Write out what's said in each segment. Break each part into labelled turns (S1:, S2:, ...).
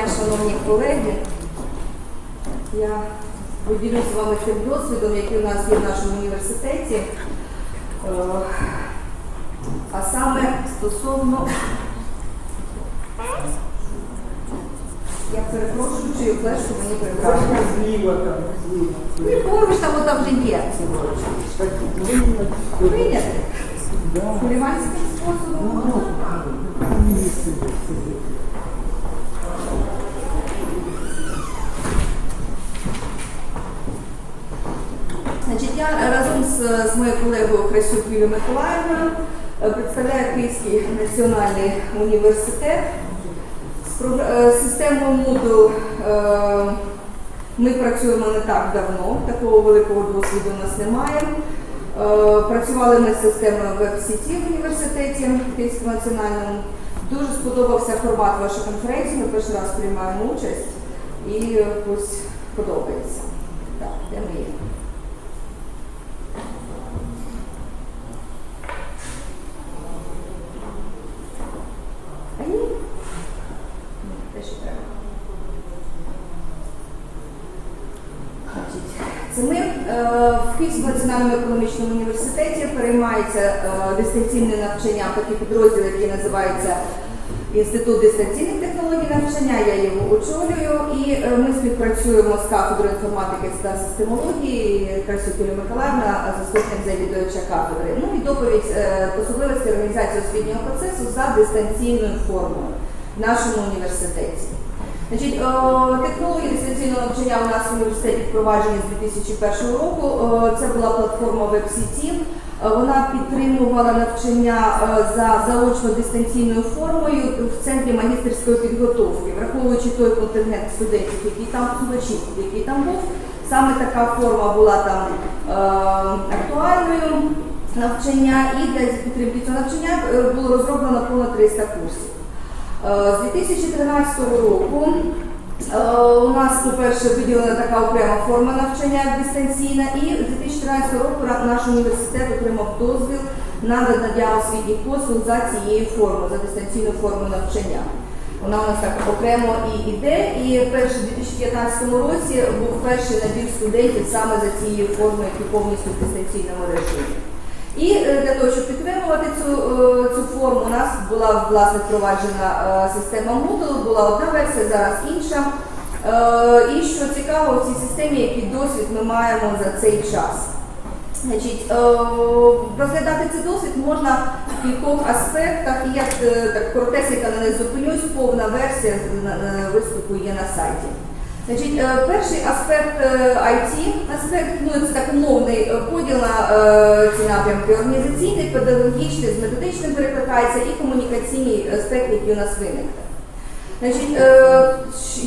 S1: дня, шановні колеги. Я поділюсь з вами тим досвідом, який у нас є в нашому університеті. Е, А саме стосовно. Я перепрошую, чию флешку мені прибрали.
S2: Зліва там, зліва.
S1: Ну, поруч там от вже є. Прийняти.
S2: Да.
S1: Хуліганським способом.
S2: Ну, ні, сидить, сидить.
S1: Значить, я разом з, з моєю колегою Красюк Юлією Миколаївною е, представляю Київський національний університет. З е, системою Moodle е, ми працюємо не так давно, такого великого досвіду у нас немає. Працювали ми з системою веб-сіті в університеті Київському національному. Дуже сподобався формат вашої конференції. Ми перший раз приймаємо участь і ось подобається. Так, де ми є? А ні. Ні, те, що треба. Значить, Це ми е, в Київському національному економічному університеті переймається е, дистанційне навчання, в такий підрозділ, який називається Інститут дистанційних технологій навчання. Я його очолюю, і е, ми співпрацюємо з кафедрою інформатики та системології Юлія Миколаївна, заступник завідувача кафедри. Ну і доповідь е, особливості організації освітнього процесу за дистанційною формою в нашому університеті. Значить, е, технології дистанційного навчання у нас в університеті впроваджені з 2001 року. Е, Це була платформа WebCT. Е, Вона підтримувала навчання за заочно-дистанційною формою в центрі магістерської підготовки, враховуючи той контингент студентів, який там слухачів, який там був. Саме така форма була там актуальною навчання, і для підтримки цього навчання було розроблено понад 300 курсів. Е, З 2013 року е, у нас, по-перше, виділена така окрема форма навчання дистанційна, і з 2014 року наш університет отримав дозвіл на надання освітніх послуг за цією формою, за дистанційну форму навчання. Вона у нас так окремо і йде. І перше в 2015 році був перший набір студентів саме за цією формою, які повністю в дистанційному режимі. І е, для того, щоб підтримувати цю, е, цю форму, у нас була власне впроваджена е, система Moodle, була одна версія, зараз інша. І що цікаво в цій системі, який досвід ми маємо за цей час. Значить, розглядати цей досвід можна в кількох аспектах, і я так коротесенько на них зупинюсь, повна версія виступу є на сайті. Значить, е, перший аспект е, IT, аспект, ну це так умовний е, поділ на е, ці напрямки організаційний, педагогічний, з методичним перекликається і комунікаційний аспект, який у нас виникне. Значить, е,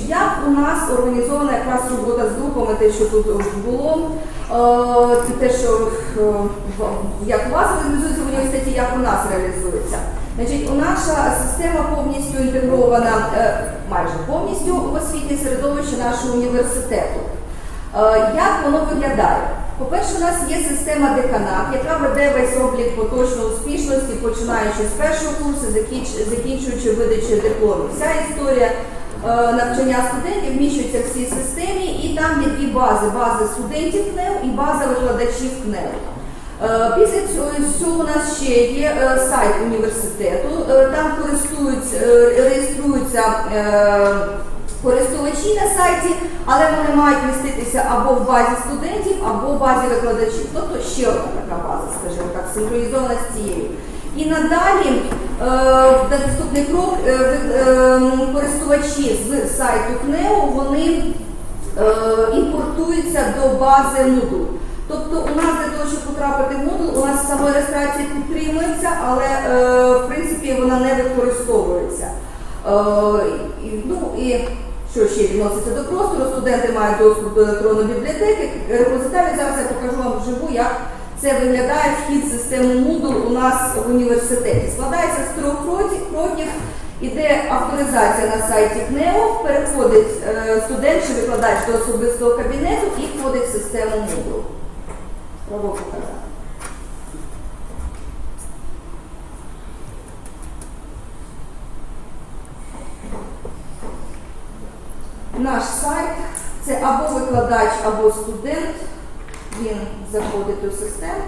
S1: як у нас організована якраз робота з групами, те, що тут було, е, те, що е, як у вас реалізується в університеті, як у нас реалізується. Значить, у наша система повністю інтегрована, е, майже повністю в освітнє середовище нашого університету. Е, Як воно виглядає? По-перше, у нас є система деканат, яка веде весь облік поточної успішності, починаючи з першого курсу, закінчуючи видачею дипломів. Вся історія е, навчання студентів вміщується в цій системі, і там є дві бази: база студентів КНЕУ і база викладачів КНЕУ. Е, Після цього у нас ще є е, сайт університету. Е, Там реєструються користувачі на сайті, але вони мають міститися або в базі студентів, або в базі викладачів. Тобто ще одна така база, скажімо так, синхронізована з цією. І надалі наступний крок користувачі з сайту КНЕО вони імпортуються до бази Moodle. Тобто у нас для того, щоб потрапити в Moodle, у нас сама реєстрація підтримується, але е, в принципі вона не використовується. Е, ну, і що ще відноситься до простору, студенти мають доступ до електронної бібліотеки. Репозитарій зараз я покажу вам вживу, як це виглядає вхід в систему Moodle у нас в університеті. Складається з трьох кроків. Іде авторизація на сайті КНЕО, переходить е, студент чи викладач до особистого кабінету і входить в систему Moodle. Показати. наш сайт. Це або викладач, або студент. Він заходить у систему.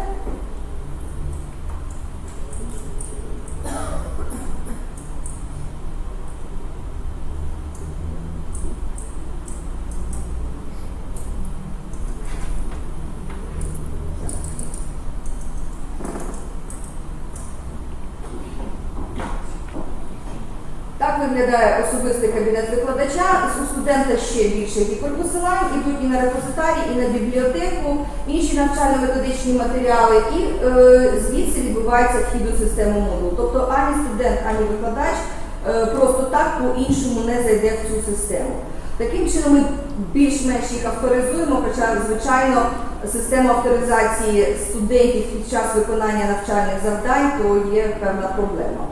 S1: Так виглядає особистий кабінет викладача. У студента ще більше гіперпосилань, ідуть і на репозитарій, і на бібліотеку, інші навчально-методичні матеріали, і е, звідси відбувається вхід у систему модулу. Тобто ані студент, ані викладач е, просто так по-іншому не зайде в цю систему. Таким чином ми більш-менш їх авторизуємо, хоча, звичайно, система авторизації студентів під час виконання навчальних завдань то є певна проблема.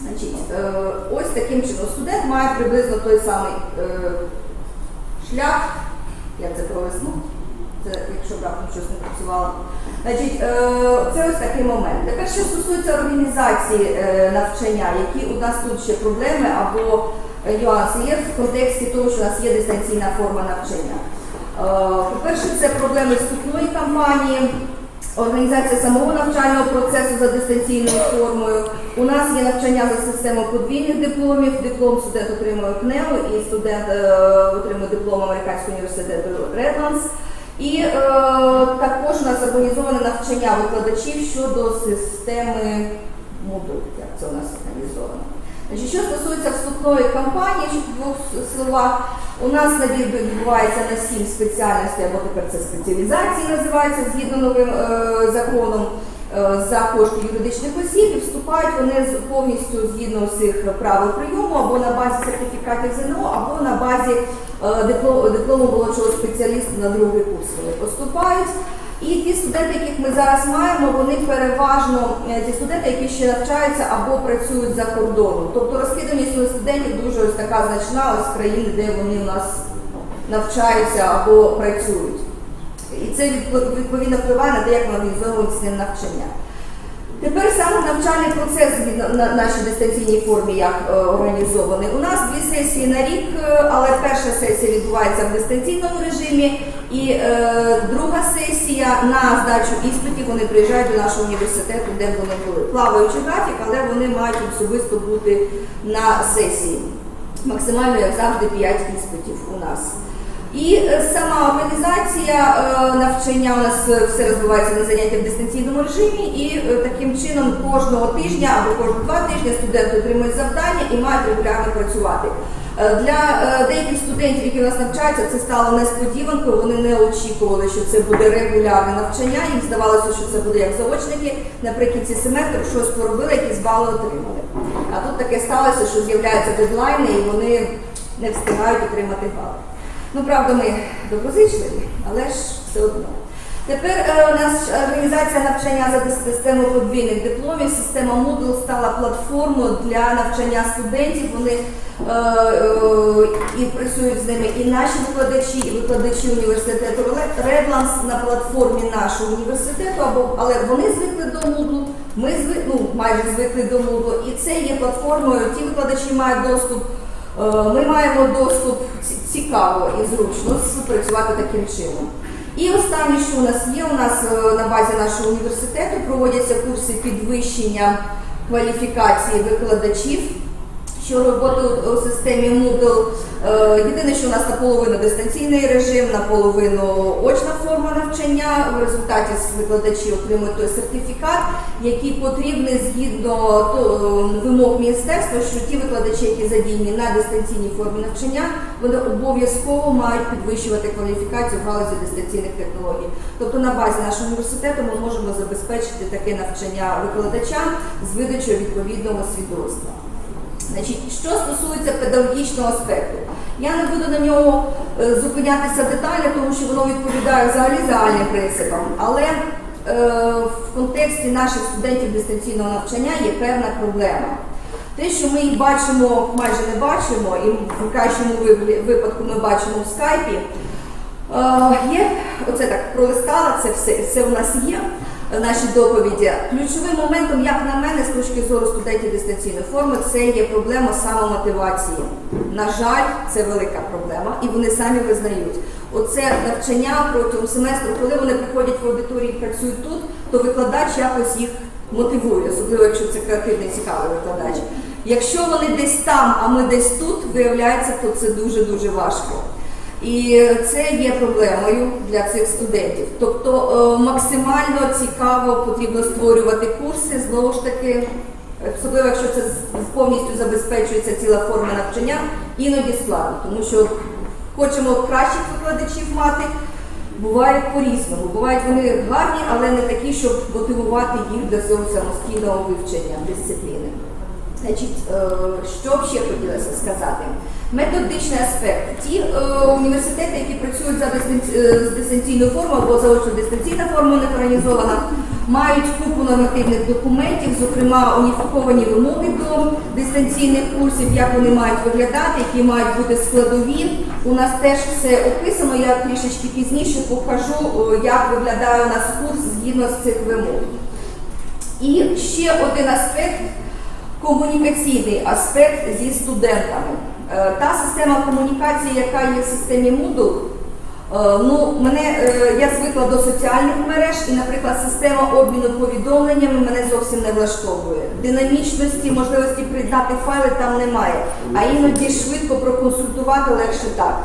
S1: Значить, е, ось таким чином студент має приблизно той самий е, шлях, я це провесну, це якщо раптом щось не працювало. Значить, е, це ось такий момент. Тепер що стосується організації е, навчання, які у нас тут ще проблеми або е, нюанси є в контексті того, що у нас є дистанційна форма навчання. По-перше, це проблеми вступної кампанії. Організація самого навчального процесу за дистанційною формою. У нас є навчання за системою подвійних дипломів. Диплом студент отримує КНЕУ і студент е, отримує диплом Американського університету Редланс. І е, також у нас організоване навчання викладачів щодо системи модуль, як це у нас що стосується вступної кампанії, в двох словах, у нас набір відбувається на сім спеціальностей, або тепер це спеціалізації називається згідно новим е, законом е, за кошти юридичних осіб і вступають вони повністю згідно всіх правил прийому або на базі сертифікатів ЗНО, або на базі е, диплому молодшого спеціаліста на другий курс вони поступають. І ті студенти, яких ми зараз маємо, вони переважно е, ті студенти, які ще навчаються або працюють за кордоном. Тобто розкиданість студентів дуже ось така значна ось країни, де вони у нас навчаються або працюють. І це відповідно впливає на те, як ми організовуємо ці навчання. Тепер саме навчальний процес на нашій дистанційній формі як е, організований. У нас дві сесії на рік, е, але перша сесія відбувається в дистанційному режимі, і е, друга сесія на здачу іспитів вони приїжджають до нашого університету, де вони були. Плаваючий графік, але вони мають особисто бути на сесії. Максимально, як завжди, 5 іспитів у нас. І е, сама організація е, навчання у нас е, все розбивається на заняття в дистанційному режимі, і таким чином кожного тижня або кожні два тижні студенти отримують завдання і мають регулярно працювати. Е, Для е, деяких студентів, які у нас навчаються, це стало несподіванкою. Вони не очікували, що це буде регулярне навчання. Їм здавалося, що це буде як заочники. Наприкінці семестру щось поробили, якісь бали отримали. А тут таке сталося, що з'являються дедлайни, і вони не встигають отримати бали. Ну, правда, ми доброзичливі, але ж все одно. Тепер е, у нас організація навчання за системою подвійних дипломів. Система Moodle стала платформою для навчання студентів. Вони е, е, і працюють з ними і наші викладачі, і викладачі університету Redlands на платформі нашого університету. Або але вони звикли до Moodle, ми звик, ну, майже звикли до Moodle, і це є платформою. Ті викладачі мають доступ. Е, Ми маємо доступ цікаво і зручно співпрацювати таким чином. І останнє, що у нас є, у нас е, на базі нашого університету проводяться курси підвищення кваліфікації викладачів, що роботи у системі Moodle. Е, Єдине, що у нас наполовину дистанційний режим, наполовину очна форма навчання. В результаті викладачі отримують той сертифікат, який потрібний згідно е, вимог міністерства, що ті викладачі, які задіяні на дистанційній формі навчання, вони обов'язково мають підвищувати кваліфікацію в галузі дистанційних технологій. Тобто на базі нашого університету ми можемо забезпечити таке навчання викладачам з видачею відповідного свідоцтва. Значить, що стосується педагогічного аспекту, я не буду на ньому е, зупинятися детально, тому що воно відповідає взагалі загальним принципам. Але е, в контексті наших студентів дистанційного навчання є певна проблема. Те, що ми їх бачимо, майже не бачимо, і в кращому випадку ми бачимо в скайпі. Е, Є, оце так пролистала, це все, все у нас є. Нашій доповіді. Ключовим моментом, як на мене, з точки зору студентів дистанційної форми, це є проблема самомотивації. На жаль, це велика проблема, і вони самі визнають. Оце навчання протягом семестру, коли вони приходять в аудиторії і працюють тут, то викладач якось їх мотивує, особливо якщо це креативний цікавий викладач. Якщо вони десь там, а ми десь тут, виявляється, то це дуже дуже важко. І це є проблемою для цих студентів. Тобто е, максимально цікаво потрібно створювати курси, знову ж таки, особливо якщо це повністю забезпечується ціла форма навчання, іноді складно, тому що хочемо кращих викладачів мати. Бувають по-різному. Бувають вони гарні, але не такі, щоб мотивувати їх до цього самостійного вивчення дисципліни. Значить, е, що б ще хотілося сказати? Методичний аспект. Ті е, університети, які працюють за дистанці- е, з дистанційною формою або заочно дистанційна форма не організована, мають купу нормативних документів, зокрема уніфіковані вимоги до дистанційних курсів, як вони мають виглядати, які мають бути складові. У нас теж все описано. Я трішечки пізніше покажу, е, як виглядає у нас курс згідно з цих вимог. І ще один аспект комунікаційний аспект зі студентами. Е, Та система комунікації, яка є в системі Moodle, е, ну, мене, е, я звикла до соціальних мереж, і, наприклад, система обміну повідомленнями мене зовсім не влаштовує. Динамічності, можливості приєднати файли там немає, а іноді швидко проконсультувати легше так.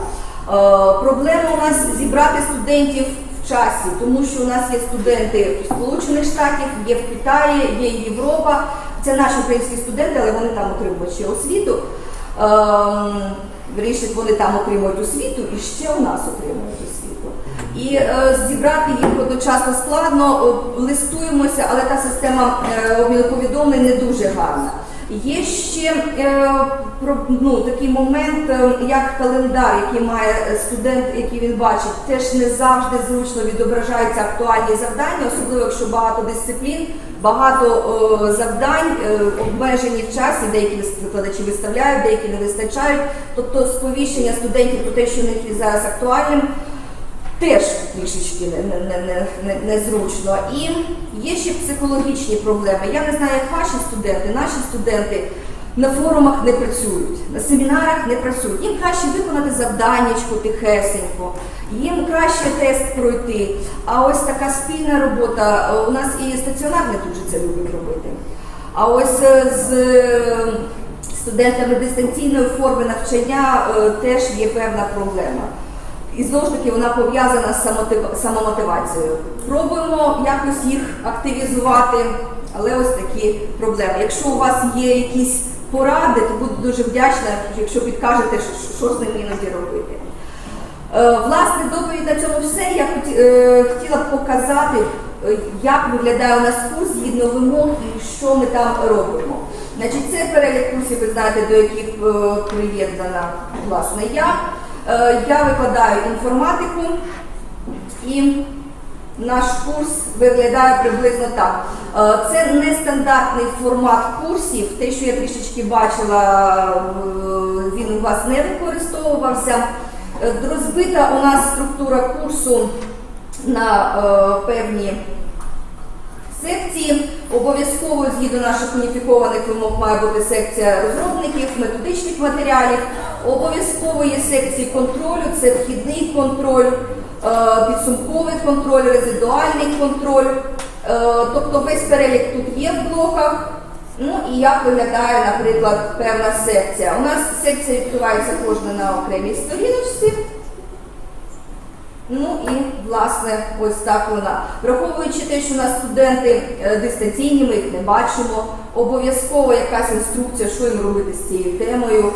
S1: Проблема у нас зібрати студентів в часі, тому що у нас є студенти в Сполучених Штатах, є в Китаї, є Європа. Це наші українські студенти, але вони там отримують ще освіту. Ем, вони там отримують освіту і ще у нас отримують освіту. І е, зібрати їх одночасно складно, листуємося, але та система е, обміну повідомлень не дуже гарна. Є ще е, про- ну, такий момент, е, як календар, який має студент, який він бачить, теж не завжди зручно відображаються актуальні завдання, особливо якщо багато дисциплін, багато е, завдань, е, обмежені в часі, деякі викладачі виставляють, деякі не вистачають. Тобто сповіщення студентів про те, що у них є зараз актуальним, теж трішечки незручно. не- не- не- не-. І є ще психологічні проблеми. Я не знаю, як ваші студенти, наші студенти на форумах не працюють, на семінарах не працюють. Їм краще виконати завданнячко тихесенько, їм краще тест пройти. А ось така спільна робота, е, у нас і стаціонар не дуже це любить робити. А ось е, з е, студентами дистанційної форми навчання теж є певна проблема. І знову ж таки вона пов'язана з самомотивацією. Пробуємо якось їх активізувати, але ось такі проблеми. Якщо у вас є якісь поради, то буду дуже вдячна, якщо підкажете, що, що з ними іноді робити. Е, Власне, доповідь на цьому все. Я е, хотіла б показати, е, як виглядає у нас курс згідно вимог і що ми там робимо. Значить, це перелік курсів, ви знаєте, до яких приєднана власне я. Я викладаю інформатику і наш курс виглядає приблизно так. Е, Це нестандартний формат курсів. Те, що я трішечки бачила, е, він у вас не використовувався. Е, Розбита у нас структура курсу на певні секції. Обов'язково згідно наших уніфікованих вимог має бути секція розробників, методичних матеріалів. Обов'язково є секції контролю, це вхідний контроль, підсумковий контроль, резидуальний контроль. Е, Тобто весь перелік тут є в блоках. Ну і як виглядає, наприклад, певна секція. У нас секція відкривається кожна на окремій сторіночці. Ну і власне ось так вона. Враховуючи те, що у нас студенти е, дистанційні, ми їх не бачимо. Обов'язково якась інструкція, що їм робити з цією темою.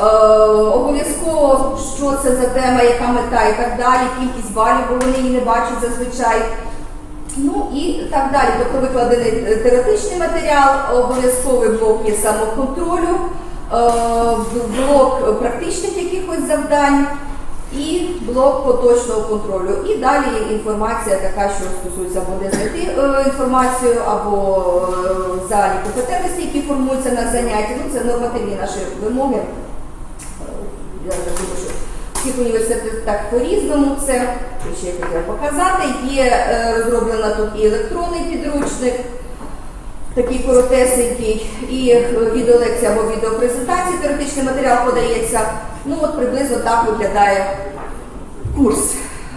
S1: Е, обов'язково, що це за тема, яка мета і так далі, кількість балів, бо вони її не бачать зазвичай. Ну і так далі. Тобто викладений е, теоретичний матеріал, обов'язковий блок є самоконтролю, е, блок практичних якихось завдань і блок поточного контролю. І далі інформація така, що стосується або знайти е, інформацію, або е, взагалі компетентності, які формуються на занятті. Ну, це нормативні наші вимоги. Е, Я думаю, що всіх університетах так по-різному це ще я хотіла показати. Є розроблено тут і електронний підручник, такий коротесенький, і відеолекція або відеопрезентація, теоретичний матеріал подається. Ну от приблизно так виглядає курс.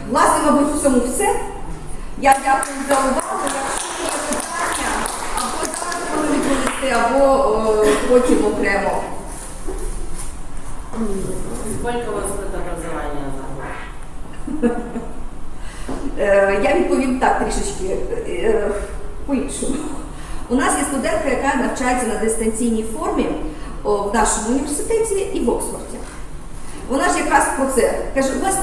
S1: Власне, мабуть, в цьому все. Я дякую за увагу. Якщо є питання, або зараз коли відповісти, або е, потім окремо.
S3: Сколько у вас за?
S1: Е, Я відповім так трішечки е, по-іншому. У нас є студентка, яка навчається на дистанційній формі в нашому університеті і в Оксфорді. Вона ж якраз про це каже, у вас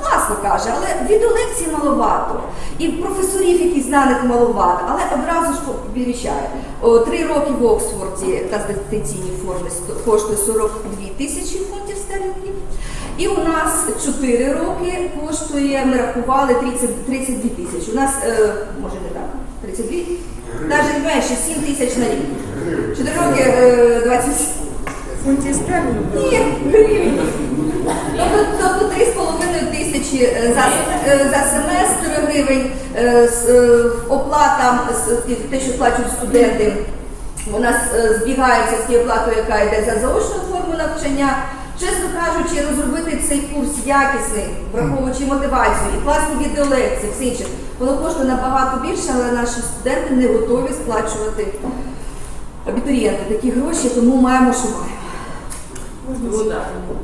S1: класно каже, але від лекцій маловато. І професорів, які знаних маловато, але одразу ж побільшає. Три роки в Оксфорді та з дистанційні форми коштує 42 тисячі фунтів стерлінгів. І у нас 4 роки коштує, ми рахували 30, 32 тисячі. У нас, е, може не так, 32, навіть менше 7 тисяч на рік. 4 роки е, 27.
S2: Фунті стерлінгів?
S1: Ну, Ні, гривень. Тобто, тобто три з половиною тисячі е, за, е, за семестр гривень е, оплата, те, що плачуть студенти, вона збігається з тією оплатою, яка йде за заочну форму навчання. Чесно кажучи, розробити цей курс якісний, враховуючи мотивацію, і класні відеолекції, все інше, воно коштує набагато більше, але наші студенти не готові сплачувати абітурієнти такі гроші, тому маємо що маємо.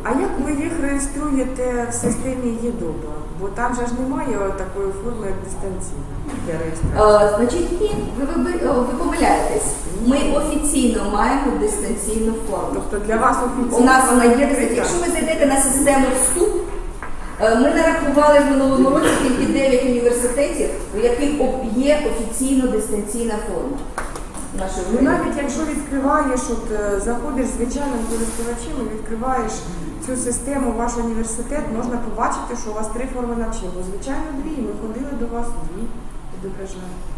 S4: А як ви їх реєструєте в системі ЄДОБА? Бо там же ж немає такої форми як дистанційна для реєстрації.
S1: Е, значить, ні, ви, ви, ви, ви помиляєтесь. Ми офіційно маємо дистанційну форму.
S4: Тобто для вас офіційно
S1: У нас вона є дистанційна. Якщо ви зайдете на систему вступ, е, ми нарахували в минулому році тільки 9 університетів, у яких є офіційно дистанційна форма.
S4: Ну навіть якщо відкриваєш, от е, заходиш звичайним користувачем і відкриваєш цю систему, ваш університет, можна побачити, що у вас три форми навчання. Звичайно дві. Ми ходили до вас дві.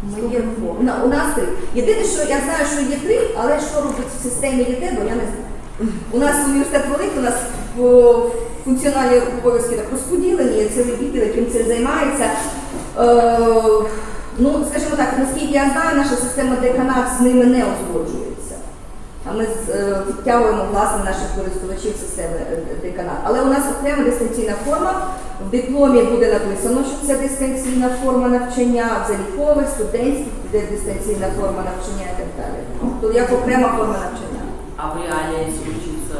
S1: Ми є у нас три. Єдине, що я знаю, що є три, але що робить в системі ЄТЕ, бо я не знаю. У нас університет великий, у нас функціональні обов'язки так розподілені, цілий відділ, яким це займається. Ну, скажімо так, наскільки я знаю, наша система деканат з ними не узгоджується. А ми е, підтягуємо власне наших користувачів системи е, деканат. Але у нас окрема дистанційна форма. В дипломі буде написано, що це дистанційна форма навчання, в залікових, студентських буде дистанційна форма навчання і так далі. Тобто як окрема форма навчання.
S3: А в реале, если учиться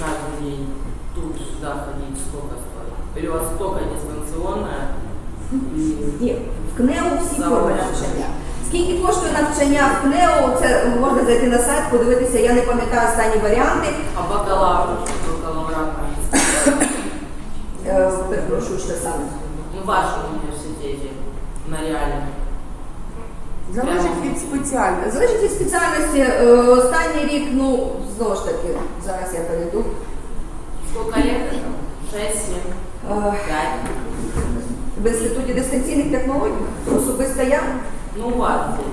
S3: каждый день тут сюда ходить, сколько стоит? Или у вас только дистанционная?
S1: Ні, в КНЕУ всі форми навчання. Скільки коштує навчання в КНЕУ, це можна зайти на сайт, подивитися, я не пам'ятаю останні варіанти.
S3: А бакалавр, бакалаврат
S1: Е, Перепрошую, що саме.
S3: ну, в вашем университете на реальном?
S4: Залежить від спеціальності.
S1: Залежить від спеціальності. Е, Останній рік, ну, знову ж таки, зараз я перейду.
S3: Сколько лет? Шесть, семь,
S1: Е,
S3: пять?
S1: В інституті дистанційних технологій особисто я.
S3: Ну, у вас здесь,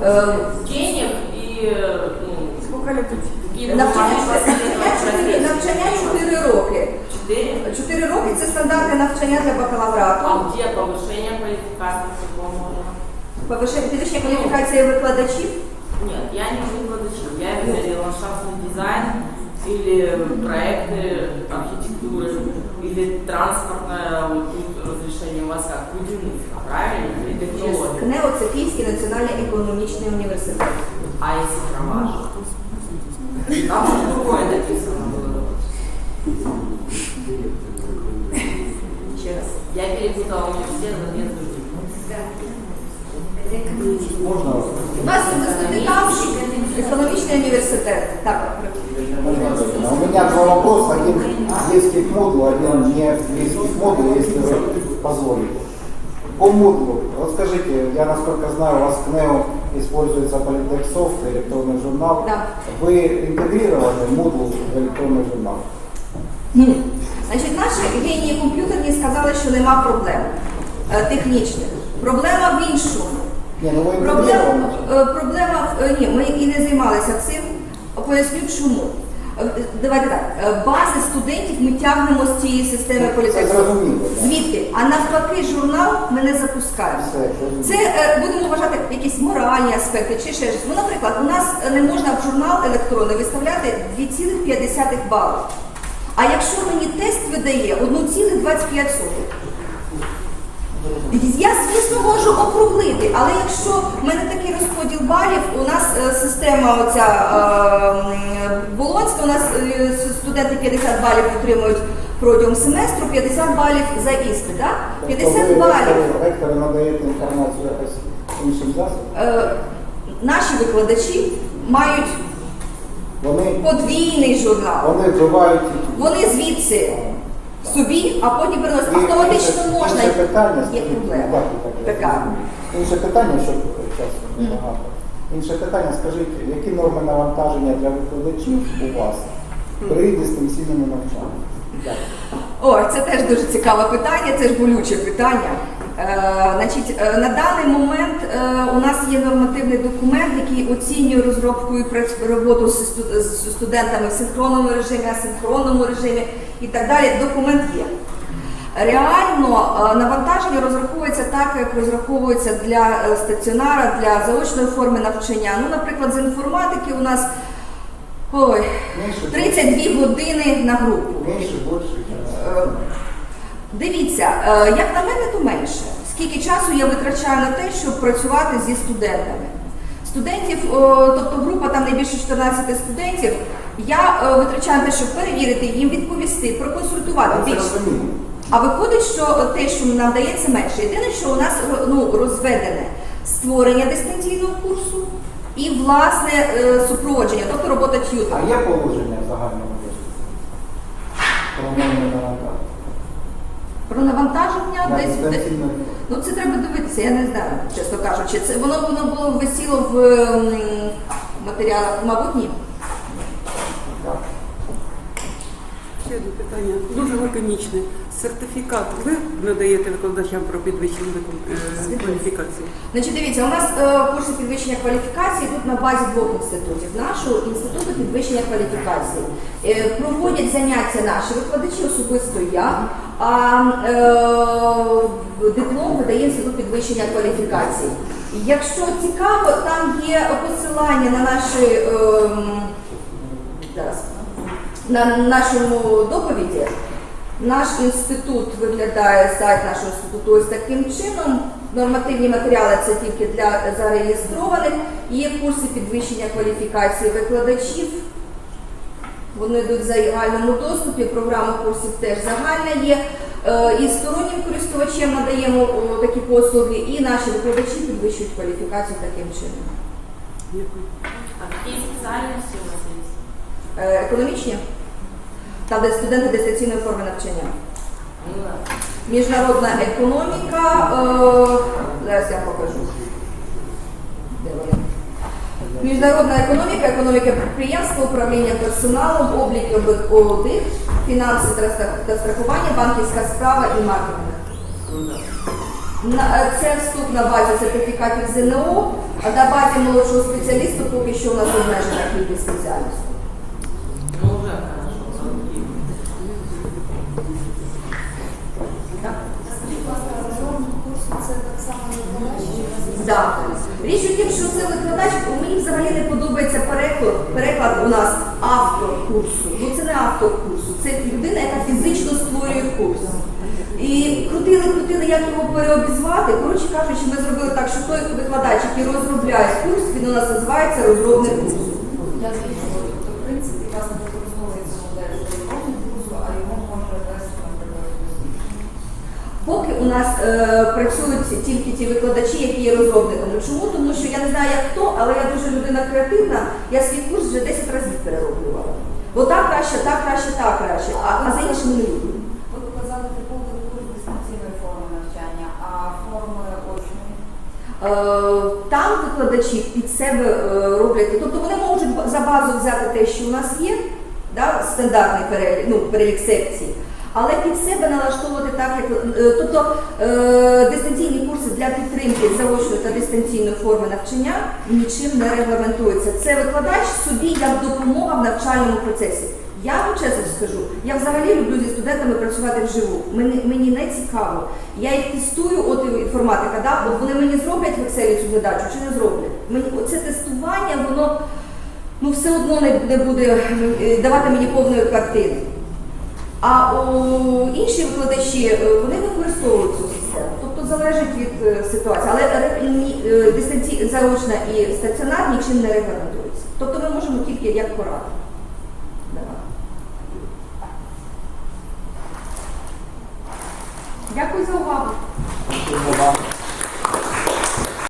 S3: да.
S1: Е,
S3: Денег и, э, ну,
S4: Скільки лет учить?
S3: какие
S1: Навчання,
S3: бумаги
S1: навчання, навчання 4 роки.
S3: Четыре?
S1: 4 роки це стандартне навчання для
S3: А
S1: бакалаврату.
S3: где повышение квалификации какого можно?
S1: Повишення підвищення кваліфікації викладачів.
S3: Нет, я не выкладываю. Я или ландшафтный дизайн, или проекты архитектуры, или транспортное разрешение у вас как будівництво, правильно? Или технология.
S1: КНЕО це Київський національний економічний університет.
S3: А если права? Там же другое написано было.
S1: Ще раз.
S3: Я перепутала университет в одни другие.
S5: Можно?
S1: У нас Київський економічний університет. Так.
S5: У меня два вопроса. Один есть модул, один не если вы позволите. По модулу, вот скажите, я насколько знаю, у вас КНЕО используется Polytechsoft, электронный журнал.
S1: Да.
S5: Вы интегрировали модул в электронный журнал?
S1: Ні. Значить, наші генії комп'ютерні сказали, що нема проблем е, технічних. Проблема в іншому.
S5: Не, ну вы
S1: Проблема,
S5: интегрировали.
S1: е, проблема в- е, ні, ми і не займалися цим. Поясню чому. Е, Давайте так, е, бази студентів ми тягнемо з цієї системи політехніки. Звідки? А навпаки, журнал ми не запускаємо. Це е, будемо вважати якісь моральні аспекти чи ще щось. Ну, наприклад, у нас не можна в журнал електронний виставляти 2,5 балів. А якщо мені тест видає 1,25. Я, звісно, можу округлити, але якщо в мене такий розподіл балів, у нас е, система оця е, Болонська, у нас е, студенти 50 балів отримують протягом семестру, 50 балів за іспит. Да?
S5: Тобто
S1: 50
S5: ви
S1: балів.
S5: Ректору надаєте інформацію якось іншим засобом?
S1: Е, наші викладачі мають
S5: Вони,
S1: подвійний журнал.
S5: вони вбивають
S1: Вони звідси собі, а потім приносять. Автоматично
S5: Інше-
S1: можна.
S5: Інше питання,
S1: Є проблема.
S5: так, так, так.
S1: Така.
S5: Інше питання, щоб часу небагато. Інше питання, скажіть, які норми навантаження для викладачів у вас при дистанційному навчанні? Дякую.
S1: О, це теж дуже цікаве питання, це ж болюче питання. Е, значить, е, на даний момент е, у нас є нормативний документ, який оцінює розробку і роботу з, студентами в синхронному режимі, асинхронному режимі і так далі. Документ є. Реально навантаження розраховується так, як розраховується для стаціонара, для заочної форми навчання. Ну, наприклад, з інформатики у нас ой,
S5: Менше,
S1: 32 години на групу.
S5: менше, більше.
S1: Дивіться, е, як на мене, то менше. Скільки часу я витрачаю на те, щоб працювати зі студентами? Студентів, тобто група там не більше 14 студентів, я е, витрачаю на те, щоб перевірити їм, відповісти, проконсультувати більше. А виходить, що те, що нам дається менше. Єдине, що у нас ну, розведене створення дистанційного курсу і власне е, супроводження, тобто робота т'ютера.
S5: А є положення в Про навантаження На
S1: десь де- Ну це треба дивитися, я не знаю, чесно кажучи. Це воно воно було висіло в ем, матеріалах, мабуть, ні.
S5: Так.
S2: Ще одне питання, дуже лаконічне. Сертифікат ви надаєте викладачам про підвищення е, кваліфікації?
S1: Значить, дивіться, у нас е, курси підвищення кваліфікації тут на базі двох інститутів. Нашого інституту підвищення кваліфікації. Е, проводять заняття наші викладачі, особисто я. А е, диплом видає інститут підвищення кваліфікації. Якщо цікаво, там є посилання на наші ем, зараз на нашому доповіді. Наш інститут виглядає сайт нашого інституту ось таким чином. Нормативні матеріали це тільки для зареєстрованих. Є курси підвищення кваліфікації викладачів. Вони йдуть в загальному доступі. Програма курсів теж загальна є. Е, І стороннім користувачам надаємо такі послуги, і наші викладачі підвищують кваліфікацію таким чином.
S2: Дякую.
S3: А какие специальности у вас есть?
S1: Е, Економічні та де студенти дистанційної форми навчання. Міжнародна економіка. Е, зараз я покажу. Міжнародна економіка, економіка підприємства, управління персоналом, облік аудит- фінанси та страхування, банківська справа і маркетинг. Е, Це вступ на базі сертифікатів ЗНО, а на базі молодшого спеціаліста поки що у нас обмежена кількість спеціальностей. Викладач, мені взагалі не подобається переклад, переклад у нас автор курсу. Ну це не автор курсу, це людина, яка фізично створює курс. І крутили, крутили, як його переобізвати. Коротше кажучи, ми зробили так, що той викладач, який розробляє курс, він у нас називається розробник курсу.
S6: Я тобто, в принципі, вас використовується модель електронного курсу, а його можна ввести, наприклад,
S1: Поки у нас е, працюють тільки ті викладачі, які є розробниками. Чому? Тому що я не знаю, як хто, але я дуже людина креативна. Я свій курс вже 10 разів перероблювала. Бо так краще, так краще, так краще. А, а за іншими не люблю.
S6: Ви показали типовий курс дистанційної форми навчання, а форми очної.
S1: Е, Там викладачі під себе е, роблять, тобто вони можуть за базу взяти те, що у нас є, да, стандартний перелік, ну, перелік секцій. Але під себе налаштовувати так, як е, тобто е, дистанційні курси для підтримки заочної та дистанційної форми навчання нічим не регламентуються. Це викладач собі як допомога в навчальному процесі. Я вам чесно скажу, я взагалі люблю зі студентами працювати вживу. Мені, мені не цікаво. Я їх тестую, от інформатика, да? от вони мені зроблять в Excel цю задачу чи не зроблять. Мені оце тестування, воно ну все одно не, не буде е, давати мені повної картини. А у інші викладачі е, вони використовують цю систему. Тобто залежить від е, ситуації. Але е, дистанці... заочна і стаціонар нічим не регламентується. Тобто ми можемо тільки як порадити. Дякую за увагу.